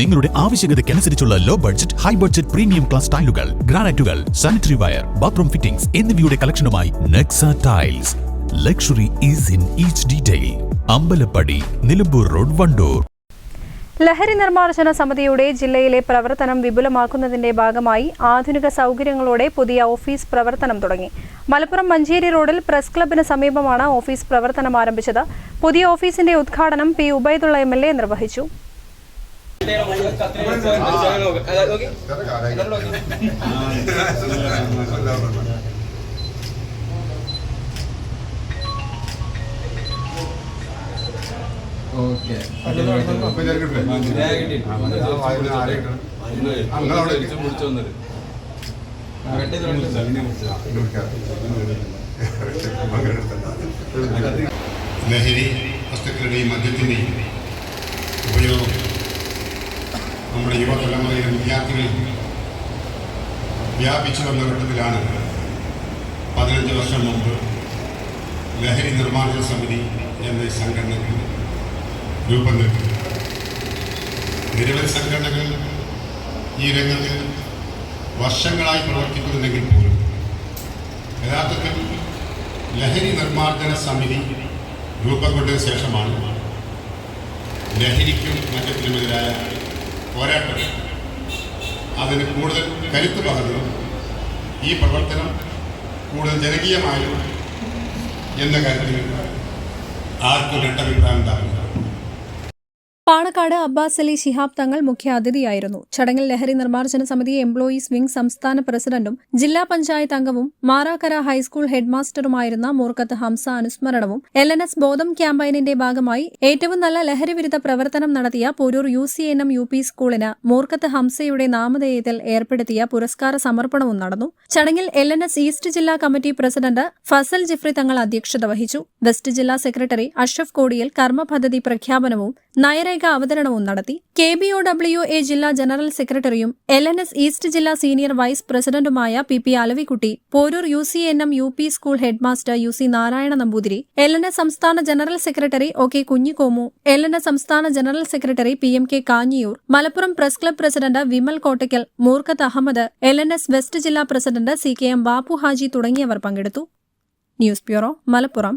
നിങ്ങളുടെ ആവശ്യകതയ്ക്കനുസരിച്ചുള്ള low budget high budget premium class ടൈലുകൾ ഗ്രാനൈറ്റുകൾ സാനിറ്ററി വയർ ബാത്റൂം ഫിറ്റിംഗ്സ് എന്നിവയുടെ കളക്ഷനുമായി Nexa tiles luxury is in each detail Ambalappadi Nilambur road Wandoor. ലഹരി നിർമ്മാർജന സമിതിയുടെ ജില്ലയിലെ പ്രവർത്തനം വിപുലമാക്കുന്നതിന്റെ ഭാഗമായി ആധുനിക സൗകര്യങ്ങളോടെ പുതിയ ഓഫീസ് പ്രവർത്തനം തുടങ്ങി. മലപ്പുറം മഞ്ചേരി റോഡിൽ പ്രസ് ക്ലബിന് സമീപമാണ് ഓഫീസ് പ്രവർത്തനം ആരംഭിച്ചത്. പുതിയ ഓഫീസിന്റെ ഉദ്ഘാടനം പി ഉബൈദുള്ള എം നിർവഹിച്ചു. ഓക്കെ ലഹരി വസ്തുക്കളുടെയും മദ്യത്തിന്റെയും ഉപയോഗം നമ്മുടെ യുവതലമുറയിലെ വിദ്യാർത്ഥികളിൽ വ്യാപിച്ചു വന്ന ഘട്ടത്തിലാണ് പതിനഞ്ച് വർഷം മുമ്പ് ലഹരി നിർമ്മാർജന സമിതി എന്ന സംഘടനകൾ രൂപം നൽകി. നിരവധി സംഘടനകൾ ഈ രംഗത്ത് വർഷങ്ങളായി പ്രവർത്തിക്കുന്നുണ്ടെങ്കിൽ പോലും യഥാർത്ഥത്തിൽ ലഹരി നിർമ്മാർജന സമിതി രൂപം കൊണ്ടതിന് ശേഷമാണ് ലഹരിക്കും മറ്റത്തിനുമെതിരായ പോരാട്ടം അതിന് കൂടുതൽ കരുത്ത് പകർന്നു ഈ പ്രവർത്തനം കൂടുതൽ ജനകീയമായും എന്ന കാര്യത്തിൽ ആർക്കും രണ്ടഭിപ്രായം ഉണ്ടാവില്ല. പാണക്കാട് അബ്ബാസ് അലി ശിഹാബ് തങ്ങൾ മുഖ്യ അതിഥിയായിരുന്നു ചടങ്ങിൽ ലഹരി നിർമ്മാർജന സമിതി എംപ്ലോയീസ് വിംഗ് സംസ്ഥാന പ്രസിഡന്റും ജില്ലാ പഞ്ചായത്ത് അംഗവും മാറാക്കര ഹൈസ്കൂൾ ഹെഡ്മാസ്റ്ററുമായിരുന്ന മൂർക്കത്ത് ഹംസ അനുസ്മരണവും എൽ എൻ എസ് ബോധം ക്യാമ്പയിനിന്റെ ഭാഗമായി ഏറ്റവും നല്ല ലഹരി വിരുദ്ധ പ്രവർത്തനം നടത്തിയ Poroor U C N M U P സ്കൂളിന് മൂർക്കത്ത് ഹംസയുടെ നാമധേയത്തിൽ ഏർപ്പെടുത്തിയ പുരസ്കാര സമർപ്പണവും നടന്നു. ചടങ്ങിൽ എൽ എൻ എസ് ഈസ്റ്റ് ജില്ലാ കമ്മിറ്റി പ്രസിഡന്റ് ഫസൽ ജിഫ്രി തങ്ങൾ അധ്യക്ഷത വഹിച്ചു. വെസ്റ്റ് ജില്ലാ സെക്രട്ടറി അഷ്റഫ് കോടിയിൽ കർമ്മപദ്ധതി പ്രഖ്യാപനവും നയരേഖ അവതരണവും നടത്തി. K B O W A ജില്ലാ ജനറൽ സെക്രട്ടറിയും എൽ എൻ എസ് ഈസ്റ്റ് ജില്ലാ സീനിയർ വൈസ് പ്രസിഡന്റുമായ P P Alavikutty Poroor U C N M U P school head master U C Narayana Namboothiri L N S സംസ്ഥാന general secretary O K Kunhikomu L N S സംസ്ഥാന general secretary P M K Kanhiyoor Malappuram press club president Vimal Kottakkal Moorkath Ahammed L N S west ജില്ലാ president C K M Bappu Haji തുടങ്ങിയവർ പങ്കെടുത്തു. News bureau Malappuram.